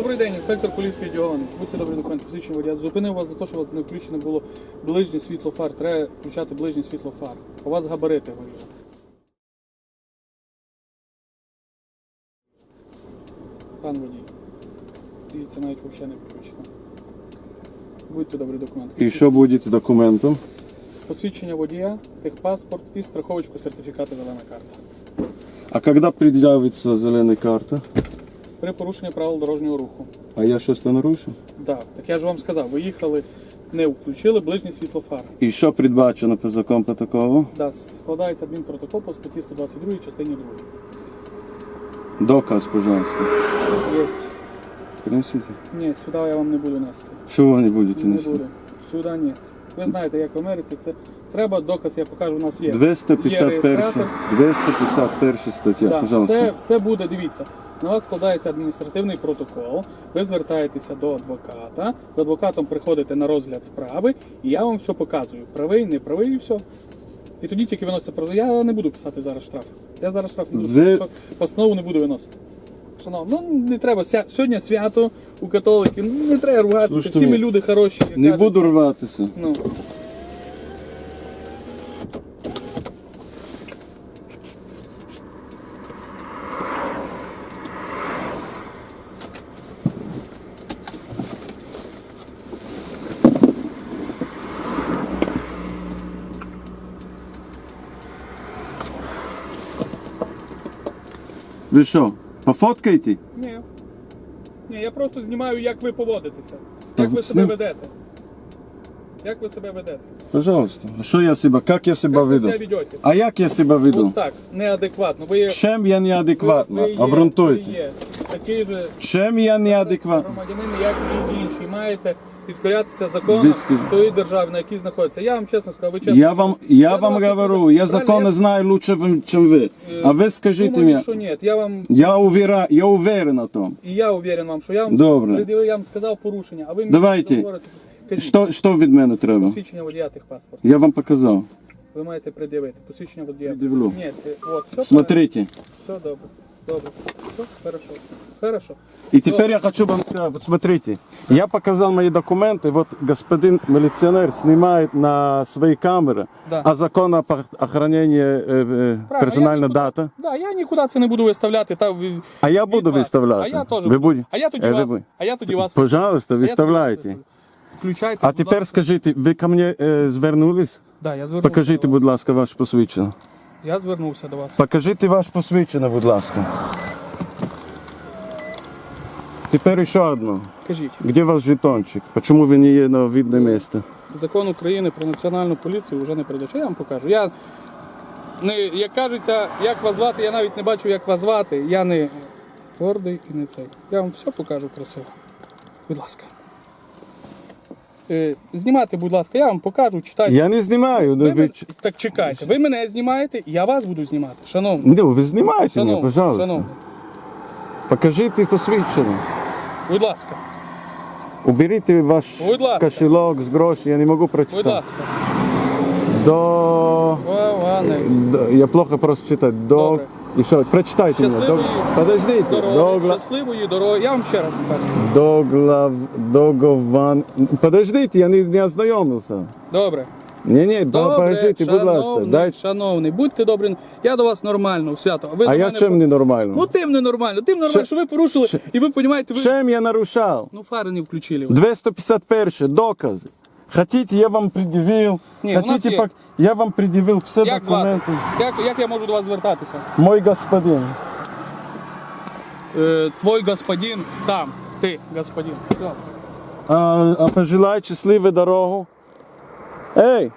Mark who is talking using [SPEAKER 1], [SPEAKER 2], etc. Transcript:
[SPEAKER 1] Добрий день, інспектор поліції Діон. Будьте добрі документи, посвідчення водія. Зупинив вас за те, що у вас не включено було ближнє світло фар. Треба включати ближнє світло фар. У вас габарити горіли. Пан водій. Дивіться, навіть взагалі не включено. Будьте добрі документи.
[SPEAKER 2] І що буде з документом?
[SPEAKER 1] Посвідчення водія, техпаспорт і страховочку сертифікати зелена карта.
[SPEAKER 2] А коли пред'явиться зелена карта?
[SPEAKER 1] При порушенні правил дорожнього руху.
[SPEAKER 2] А я щось не нарушив?
[SPEAKER 1] Так, так я ж вам сказав, ви їхали, не включили ближнє світло фар.
[SPEAKER 2] І що передбачено закону такого?
[SPEAKER 1] Да, складається адмінпротокол по статті 122 частині 2.
[SPEAKER 2] Доказ, пожалуйста.
[SPEAKER 1] Є.
[SPEAKER 2] Принесите.
[SPEAKER 1] Ні, сюди я вам не буду нести.
[SPEAKER 2] Ви не будете
[SPEAKER 1] Не
[SPEAKER 2] нести?
[SPEAKER 1] буду. Сюди ні. Ви знаєте, як в Америці це треба доказ, я покажу, у нас є. Є
[SPEAKER 2] 251,
[SPEAKER 1] реєстратор.
[SPEAKER 2] 251 стаття,
[SPEAKER 1] Да,
[SPEAKER 2] пожалуйста.
[SPEAKER 1] це, це буде, дивіться, на вас складається адміністративний протокол, ви звертаєтеся до адвоката, з адвокатом приходите на розгляд справи, і я вам все показую. Правий, не правий і все. І тоді тільки виноситься про. Я не буду писати зараз штраф. Я зараз штраф не буду.
[SPEAKER 2] Ви-
[SPEAKER 1] писати, Постанову не буду виносити. Шановні, ну не треба. Сьогодні свято у католиків, ну не треба ругатися. Всі ми люди хороші.
[SPEAKER 2] Не
[SPEAKER 1] кажуть.
[SPEAKER 2] буду рватися.
[SPEAKER 1] Ну.
[SPEAKER 2] Ви що, пофоткаєте?
[SPEAKER 1] Ні. Ні, я просто знімаю, як ви поводитеся.
[SPEAKER 2] Та
[SPEAKER 1] Як ви себе ведете. Як ви себе ведете?
[SPEAKER 2] Пожалуйста. А Що я себе, як я себе
[SPEAKER 1] Як ви
[SPEAKER 2] веду?
[SPEAKER 1] себе ведете?
[SPEAKER 2] А як я себе веду?
[SPEAKER 1] От так, неадекватно. Ви є,
[SPEAKER 2] Чим я неадекватно?
[SPEAKER 1] ви, ви є,
[SPEAKER 2] Обґрунтуйте.
[SPEAKER 1] ви є такий же
[SPEAKER 2] Чим я неадекватно?
[SPEAKER 1] громадянин, як і інші. Маєте підкорятися законам
[SPEAKER 2] Ви скажіть.
[SPEAKER 1] тої держави, на якій знаходиться. Я вам чесно скажу, ви чесно.
[SPEAKER 2] Я вам, я
[SPEAKER 1] до
[SPEAKER 2] вам
[SPEAKER 1] вас не
[SPEAKER 2] говорю,
[SPEAKER 1] буду.
[SPEAKER 2] я
[SPEAKER 1] Правильно,
[SPEAKER 2] законы знаю лучше, чем вы. А вы скажите
[SPEAKER 1] думаю,
[SPEAKER 2] мне,
[SPEAKER 1] що ні. Я вам
[SPEAKER 2] я, увера, я уверен о том.
[SPEAKER 1] і я уверен вам, що я вам
[SPEAKER 2] Добре.
[SPEAKER 1] пред'явив, я вам сказав порушення, а ви мені
[SPEAKER 2] Давайте.
[SPEAKER 1] говорите. Кажіть,
[SPEAKER 2] Що, що від мене треба?
[SPEAKER 1] посвідчення водія техпаспорт.
[SPEAKER 2] Я вам показав.
[SPEAKER 1] Ви маєте пред'явити. Посвідчення водія.
[SPEAKER 2] Пред'явлю.
[SPEAKER 1] Ні, ти- от, все
[SPEAKER 2] Смотрите.
[SPEAKER 1] Все добре. Добре. Все, хорошо. Хорошо.
[SPEAKER 2] И теперь я хочу вам сказать, вот смотрите, я показал мои документы, вот господин милиционер снимает на свои камеры,
[SPEAKER 1] Да.
[SPEAKER 2] а закон о пох- охранении э, э,
[SPEAKER 1] Правильно,
[SPEAKER 2] персональная
[SPEAKER 1] я нікуди-
[SPEAKER 2] дата.
[SPEAKER 1] Да, я нікуди це не буду виставляти. Та, ви-
[SPEAKER 2] А я
[SPEAKER 1] від
[SPEAKER 2] буду
[SPEAKER 1] вас.
[SPEAKER 2] виставляти.
[SPEAKER 1] А я теж.
[SPEAKER 2] Ви
[SPEAKER 1] буду.
[SPEAKER 2] будете?
[SPEAKER 1] А я тоді
[SPEAKER 2] Е, ви
[SPEAKER 1] вас.
[SPEAKER 2] будете?
[SPEAKER 1] А я тоді вас.
[SPEAKER 2] Пожалуйста,
[SPEAKER 1] А я тоді вас
[SPEAKER 2] виставляйте.
[SPEAKER 1] виставлю. Включайте.
[SPEAKER 2] А
[SPEAKER 1] будь
[SPEAKER 2] тепер
[SPEAKER 1] ласка.
[SPEAKER 2] скажіть, ви ко мне е, звернулись?
[SPEAKER 1] Да, я звернувся
[SPEAKER 2] Покажіть,
[SPEAKER 1] до вас.
[SPEAKER 2] будь ласка, ваше посвідчення.
[SPEAKER 1] Я звернувся до вас.
[SPEAKER 2] Покажіть ваше посвідчення, будь ласка. Тепер ще одно.
[SPEAKER 1] Кажіть,
[SPEAKER 2] Где ваш жетончик? Почему ви не є на видне місце?
[SPEAKER 1] закон України про національну поліцію вже не передача. Я вам покажу. Я не, як кажеться, як вас звати, я навіть не бачу, як вас звати. Я не гордий і не цей. Я вам все покажу красиво. Будь ласка. Е, знімати, будь ласка, я вам покажу, читайте.
[SPEAKER 2] Я не знімаю.
[SPEAKER 1] Ви
[SPEAKER 2] Ви,
[SPEAKER 1] Так чекайте, ви мене знімаєте, я вас буду знімати. Шановний,
[SPEAKER 2] ну, ви знімайте мене, пожалуйста.
[SPEAKER 1] шановний,
[SPEAKER 2] Покажіть посвідчення.
[SPEAKER 1] будь ласка,
[SPEAKER 2] Уберіть ваш
[SPEAKER 1] Будь ласка.
[SPEAKER 2] кошелек з гроші, я не можу прочитати.
[SPEAKER 1] будь ласка.
[SPEAKER 2] До... Я плохо просто читаю. До...
[SPEAKER 1] Добре.
[SPEAKER 2] І що, прочитайте мене. До...
[SPEAKER 1] Щасливої
[SPEAKER 2] Подождите.
[SPEAKER 1] Дороги,
[SPEAKER 2] До... гла-
[SPEAKER 1] щасливої дороги. Я вам ще раз покажу.
[SPEAKER 2] До глав... Подождите, я не, не ознайомився.
[SPEAKER 1] Добре.
[SPEAKER 2] Ні, ні,
[SPEAKER 1] Добре,
[SPEAKER 2] покажіть, будь ласка.
[SPEAKER 1] шановний,
[SPEAKER 2] Дайте.
[SPEAKER 1] шановний, будьте добрі. Я до вас нормально, в свято. Ви
[SPEAKER 2] А я
[SPEAKER 1] мене
[SPEAKER 2] чим
[SPEAKER 1] по-
[SPEAKER 2] ненормально?
[SPEAKER 1] Ну тим не нормально. Тим нормально,
[SPEAKER 2] Ще-
[SPEAKER 1] що ви порушили, і ви розумієте, ви...
[SPEAKER 2] Чим я нарушав?
[SPEAKER 1] Ну фари не включили. ви.
[SPEAKER 2] 251 докази. Хотите, я вам пред'явив.
[SPEAKER 1] Ні, у нас
[SPEAKER 2] Хотите,
[SPEAKER 1] є.
[SPEAKER 2] пок- я вам пред'явив все
[SPEAKER 1] Як звати?
[SPEAKER 2] документи.
[SPEAKER 1] Як, як я можу до вас звертатися?
[SPEAKER 2] Мой господин.
[SPEAKER 1] Е, твой господин там. Ти, господин. Все.
[SPEAKER 2] А, а пожелай щасливу дорогу. Ей,